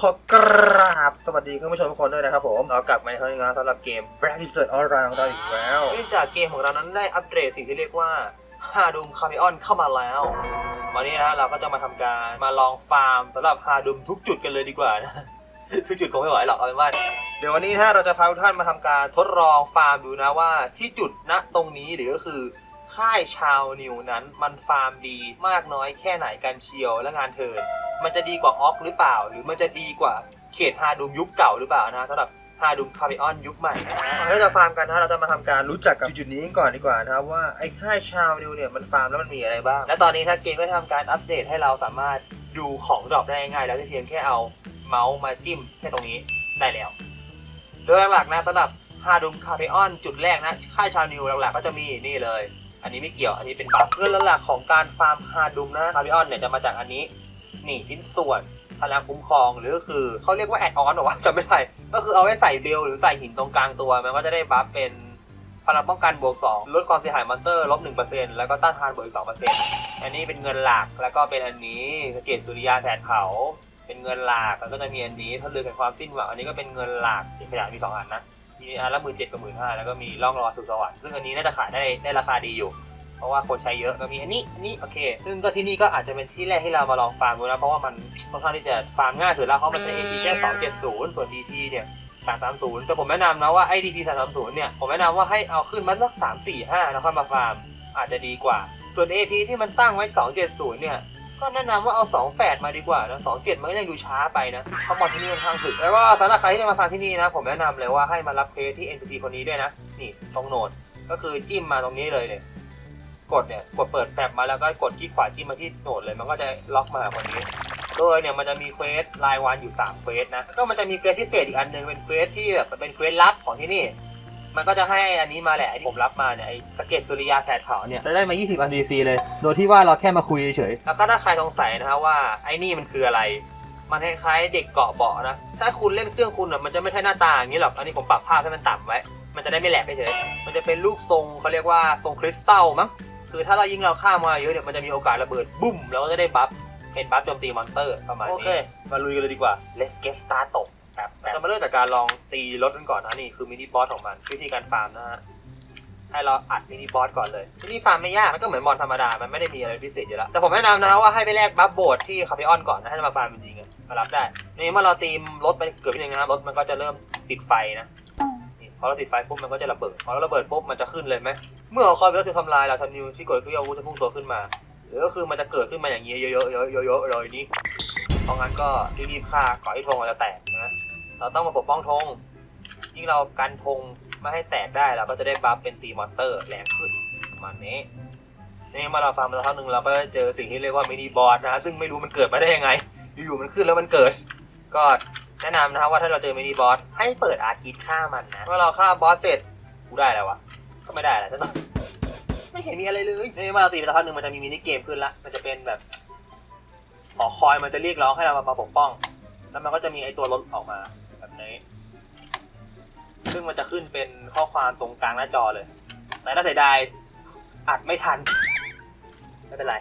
ขอกราบสวัสดีคุณผู้ชมทุกคนด้วยนะครับผมเรากลับมาในครั้งนี้นะสำหรับเกม b r a d i s e r t Online ของเราอีกแล้วเนื่องจากเกมของเรานั้นได้อัปเดตสิ่งที่เรียกว่าฮาดูมคา m ม o อนเข้ามาแล้ว วันนี้นะเราก็จะมาทำการมาลองฟาร์มสำหรับฮาดูมทุกจุดกันเลยดีกว่านะทุกจุดคงไม่ไหวหรอกเอาเป็นว่าเดี๋ยววันนี้นะฮะเราจะพาทุกท่านมาทำการทดลองฟาร์มดูนะว่าที่จุดณตรงนี้หรือก็คือค่ายชาวนิวนั้นมันฟาร์มดีมากน้อยแค่ไหนกันเชียวและงานเทิร์น มันจะดีกว่าออกหรือเปล่า หรือมันจะดีกว่าเขตฮาดูมยุคเก่าหรือเปล่านะสำหรับฮาดูมคาร์บิออนยุคใหม่นะฮะถ้าเราฟาร์มกันนะเราจะมาทำการรู้จักกับจุดๆนี้ก่อนดีกว่านะครับว่าไอ้ค่ายชาวนิวเนี่ยมันฟาร์มแล้วมันมีอะไรบ้าง และตอนนี้ถ้าเกมก็ทำการอัปเดตให้เราสามารถดูของดรอปได้ง่ายๆแล้วเพียงแค่เอาเมาส์มาจิ้มแค่ตรงนี้ได้แล้ว โดยหลักๆนะสำหรับฮาดุมคาร์เบออนจุดแรกนะค่ายชาวนิวหลักๆก็จะมีนี่เลย อันนี้ไม่เกี่ยวอันนี้เป็นบัฟเงินหลักๆของการฟาร์มฮาดุมนะคาร์เบออนเนี่ยจะมาจากอันนี้ หนีชิ้นส่วนพลังคุ้มครองหรือก็คือเขาเรียกว่าแอดออนหรอวะจำไม่ได้ก็คือเอาไว้ใส่เบลหรือใส่หินตรงกลางตัวมันก็จะได้บัฟเป็นพลังป้องกันบวก 2 ลดความเสียหายมอนเตอร์ลบ1%แล้วก็ต้านทานบวกอีก2%อันนี้เป็นเงินหลักแล้วก็เป็นอันนี้สเกตสุริยาแผดเผา เป็นเงินหลักแล้วก็จะมีอันนี้ถ้าลือกแห่งความสิ้นหวังอันนี้ก็เป็นเงินหลักที่ขยายมีสองอันนะมีอันละหมื่นเจ็ดกับหมื่นห้าแล้วก็มีร่องรอยสู่สวรรค์ซึ่งอันนี้น่าจะขายได้ได้ราคาดีอยู่ เพราะว่าคนใช้เยอะก็มีอันนี้อันนี้โอเค ซึ่งก็ที่นี่ก็อาจจะเป็นที่แรกที่เรามาลองฟาร์มดูนะเพราะว่ามันค่อนข้างที่จะฟาร์มง่ายสุดแล้วเพราะมันใช้ AP แค่270 ส่วน DP เนี่ย330 แต่ผมแนะนำนะว่าไอ้ DP 330 เนี่ย ผมแนะนำว่าให้เอาขึ้นมาสัก3 4 5 แล้วค่อยมาฟาร์ม อาจจะดีกว่า ส่วน AP ที่มันตั้งไว้ 270 เนี่ย ก็แนะนำว่าเอา 28 มาดีกว่านะ27 มันก็ยังดูช้าไปนะเพราะมอนที่นี่ค่อนข้างถึกแล้วก็สำหรับใครที่จะมาฟังที่นี่นะ ผมแนะนำเลยว่าให้มารับเควสที่ NPC คนนี้ด้วยนะ นี่ตรงโหนด ก็คือจิ้มมาตรงนี้เลยเนี่ย กดเนี่ยกดเปิดแปบมาแล้วก็กดที่ขวาจิ้มมาที่โหนดเลยมันก็จะล็อกมาหาคนนี้โดยเนี่ยมันจะมีเควสรายวันอยู่3เควสนะแล้วก็มันจะมีเควสพิเศษอีกอันหนึงเป็นเควสที่แบบเป็นเควสลับของที่นี่ มันก็จะให้อันนี้มาแหละที่ผมรับมาเนี่ยไอ้สเก็ตสุริยาแผดเผาเนี่ยจะได้มา 20 อันดีซีเลย โดยที่ว่าเราแค่มาคุยเฉยๆแล้วก็ถ้าใครสงสัยนะครับว่าไอ้นี่มันคืออะไร มันคล้ายๆเด็กเกาะเบาะนะถ้าคุณเล่นเครื่องคุณอะมันจะไม่ใช่หน้าตาอย่างนี้หรอกอันนี้ผมปรับภาพให้มันต่ำไว้ มันจะได้ไม่แหลกเฉยมันจะเป็นรูปทรงเขาเรียกว่าทรงคริสตัลมั้ง คือถ้าเรายิงเราฆ่ามาเยอะเนี่ยมันจะมีโอกาสระเบิดบุ้มแล้วก็จะได้บัฟเป็นบัฟโจมตีมอนเตอร์ประมาณนี้ โอเค มาลุยกันเลยดีกว่า let's get start ตกแบบจะมาเริ่มจากการลองตีรถกันก่อนนะนี่คือมินิบอสของมันวิธีการฟาร์มนะฮะให้เราอัดมินิบอสก่อนเลยมินิฟาร์มไม่ยากมันก็เหมือนมอนธรรมดา มันไม่ได้มีอะไรพิเศษอยู่แล้วแต่ผมแนะนำนะว่าให้ไปแลกบัฟโบดที่คาเฟออนก่อนนะให้มาฟาร์มจริงๆอะมารับได้นี่เมื่อเราตีมรถไปเกือบนิดนึงนะครับรถมันก็จะเริ่มติดไฟนะนี่ พอเราติดไฟปุ๊บมันก็จะระเบิด พอเราระเบิดปุ๊บมันจะขึ้นเลยไหม เมื่อคอยไปแล้วจะทำลายเราทันนิวที่กดคืออาวุธจะพุ่งตัวขึ้นมา หรือก็คือมันจะเกิดขึ้นมาอย่างนี้เยอะๆเยอะๆเยอะๆเลยนี่เพราะงั้นก็รีบๆฆ่าก่อนที่ธงเราจะแตกนะ เราต้องมาปกป้องธง ยิ่งเรากันธงไม่ให้แตกได้เราก็จะได้บัฟเป็นตีมอนเตอร์แรงขึ้นประมาณนี้นี่เมาเราฟาร์มมาสักพักหนึ่งเราก็เจอสิ่งที่เรียกว่ามินิบอสนะฮะซึ่งไม่รู้มันเกิดมาได้ยังไง อยู่ๆมันขึ้นแล้วมันเกิด ก็ แนะนำนะครับว่าถ้าเราเจอมินิบอสให้เปิดอาร์กิดฆ่ามันนะเมื่อเราฆ่าบอสเสร็จกูได้แล้ววะก็ไม่ได้แหละจะต้องไม่เห็นมีอะไรเลยนี่เมื่อเราตีไปสักพักหนึ่งมันจะมีมินิเกมขึ้นละมันจะเป็นแบบหอคอยมันจะเรียกร้องให้เรามามาปกป้อง แล้วมันก็จะมีไอตัวรถออกมาแบบนี้ซึ่งมันจะขึ้นเป็นข้อความตรงกลางหน้าจอเลย แต่น่าเสียดายอัดไม่ทัน ไม่เป็นไร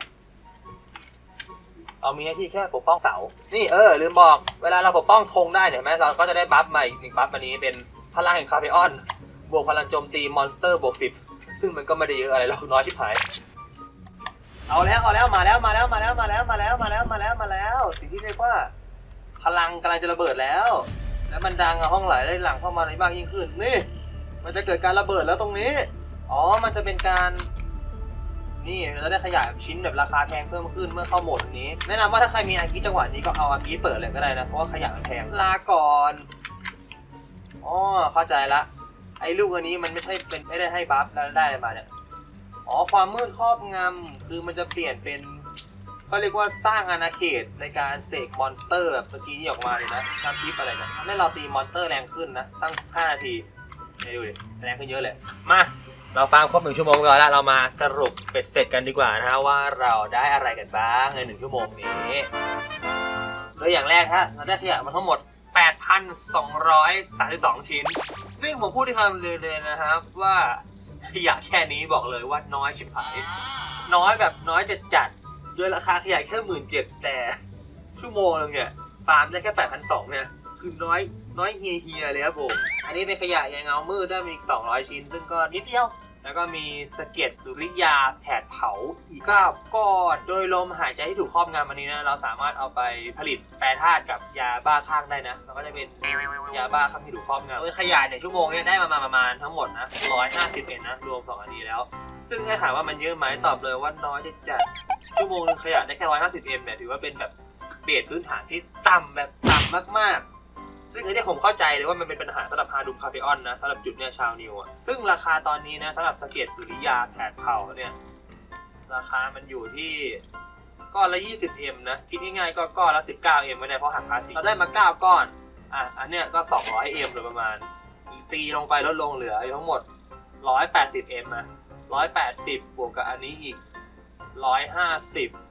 เอามีหน้าที่แค่ปกป้องเสา นี่เออลืมบอก เวลาเราปกป้องธงได้เห็นไหมเราก็จะได้บัฟม่อีกหนึ่งบัฟอันนี้เป็นพลังแห่งคาร์เบออนบวกพลังโจมตีมอนสเตอร์บวกสิบซึ่งมันก็ไม่ได้เยอะอะไรหรอกน้อยชิบหาย เอาแล้วเอาแล้วมาแล้วมาแล้วมาแล้วมาแล้วมาแล้วมาแล้วมาแล้วมาแล้ว สิ่งที่เรียกว่า พลังกำลังจะระเบิดแล้ว แล้วมันดังอะห้องไหลได้หลังเข้ามาในมากยิ่งขึ้นนี่ มันจะเกิดการระเบิดแล้วตรงนี้ อ๋อ มันจะเป็นการ นี่เราจะได้ขยายชิ้นแบบราคาแพงเพิ่มขึ้นเมื่อเข้าโหมดนี้ แนะนำว่าถ้าใครมีอากิจังหวะนี้ก็เอาอากิเปิดเลยก็ได้นะ เพราะว่าขยะมันแพง ลาก่อนอ๋อเข้าใจละ ไอ้ลูกอันนี้มันไม่ใช่เป็นไม่ได้ให้บัฟแล้วได้อะไรมาเนี่ยอ๋อความมืดครอบงำคือมันจะเปลี่ยนเป็นเขาเรียกว่าสร้างอาณาเขตในการเสกมอนสเตอร์แบบเมื่อกี้ที่ออกมาเลยนะน้ำทิปอะไรนะทำให้เราตีมอนสเตอร์แรงขึ้นนะ ตั้ง5นาทีเนี่ยดูดิแรงขึ้นเยอะเลย มา เราฟังครบหนึ่งชั่วโมงแล้วละเรามาสรุปเป็ดเสร็จกันดีกว่านะฮะว่าเราได้อะไรกันบ้างในหนึ่งชั่วโมงนี้โดยอย่างแรกฮะเราได้ขยะมาทั้งหมด 8,232 ชิ้น ซึ่งผมพูดที่คำเลยเลยนะครับว่าขยะแค่นี้บอกเลยว่าน้อยชิบหายน้อยแบบน้อยจัดจัดๆด้วยราคาขยะแค่หมื่นเจ็ดแต่ชั่วโมงนึงเนี่ยฟาร์มได้แค่แปดพันสองเนี่ยคือน้อยน้อยเฮียเฮียเลยครับผม อันนี้เป็นขยะยายเงามืดได้มีอีก200ชิ้น ซึ่งก็นิดเดียว แล้วก็มีสะเก็ดสุริยาแผดเผาอีกเก้าก้อน โดยลมหายใจที่ถูกครอบงำอันนี้นะเราสามารถเอาไปผลิตแปรธาตุกับยาบ้าคลั่งได้นะมันก็จะเป็นยาบ้าคลั่งที่ถูกครอบงำโดยขยะเนี่ยชั่วโมงเนี่ยได้มาประมาณทั้งหมดนะ150เอ็นนะรวม2อันนี้แล้ว ซึ่งถ้าถามว่ามันเยอะไหมตอบเลยว่าน้อยจะจัดชั่วโมงนึงขยะได้แค่150เอ็มเนี่ยถือว่าเป็นแบบเบสพื้นฐานที่ต่ำแบบต่ำมากๆ อันนี้ผมเข้าใจเลยว่ามันเป็นปัญหาสำหรับฮาดุมคาเฟออนนะสำหรับจุดเนี่ยชาวนิวอะซึ่งราคาตอนนี้นะสำหรับสเก็ตสุริยาแผดเผาเนี่ยราคามันอยู่ที่ก้อนละ 20M นะ คิดง่ายๆก็ก้อนละ 19M ไม่ได้เพราะหักภาษีเราได้มา 9 ก้อน อะ อันเนี้ยก็ 200M โดยประมาณ ตีลงไปลดลงเหลืออยู่ทั้งหมด 180M นะ180 บวกกับอันนี้อีก 150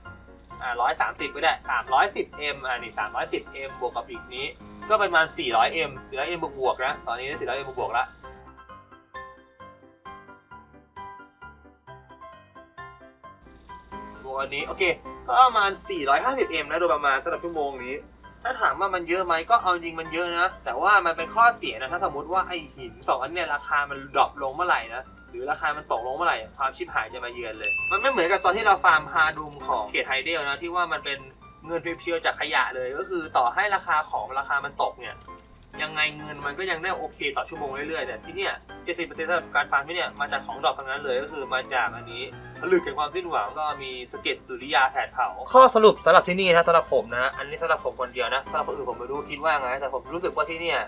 อ่า130ก็ได้ 310M อ่านี่ 310M บวกกับอีกนี้ ก็ประมาณ 400M 400M บวกๆนะ ตอนนี้ได้ 400M บวกๆละบวกอันนี้ โอเค ก็ประมาณ 450M นะ โดยประมาณสำหรับชั่วโมงนี้ ถ้าถามว่ามันเยอะไหมก็เอาจริงมันเยอะนะ แต่ว่ามันเป็นข้อเสียนะ ถ้าสมมติว่าไอหินสองอันเนี่ยราคามันดรอปลงเมื่อไหร่นะห รือราคามันตกลงเมื่อไหร่ความชิบหายจะมาเยือนเลย มันไม่เหมือนกับตอนที่เราฟาร์มฮาดูมของเขตไฮเดลนะที่ว่ามันเป็นเงินเพียวๆจากขยะเลย ก็คือต่อให้ราคาของราคามันตกเนี่ยยังไงเงินมันก็ยังได้โอเคต่อชั่วโมงเรื่อยๆ แต่ที่เนี่ย70%สำหรับการฟาร์มที่เนี่ยมาจากของดรอปทั้งนั้นเลยก็คือมาจากอันนี้ผลึกแห่งความสิ้นหวังก็มีสเก็ตสุริยาแผดเผา ข้อสรุปสำหรับที่นี่นะสำหรับผมนะ อันนี้สำหรับผมคนเดียวนะสำหรับคนอื่นผมไม่รู้คิดว่าไงแต่ผมรู้สึกว่าที่เนี่ย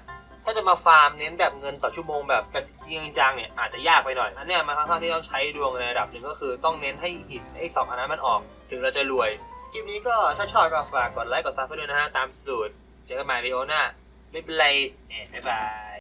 ถ้าจะมาฟาร์มเน้นแบบเงินต่อชั่วโมงแบบแบบจริงจังเนี่ยอาจจะยากไปหน่อยอันเนี้ยมันค่อนข้างที่ต้องใช้ดวงในระดับหนึ่งก็คือต้องเน้นให้หินไอ้สองอันนั้นมันออก ถึงเราจะรวย คลิปนี้ก็ถ้าชอบก็ฝากกดไลค์กดซับไปด้วยนะฮะตามสูตร เจอกันใหม่วิดีโอหน้าไม่เป็นไรแหมบ๊ายบาย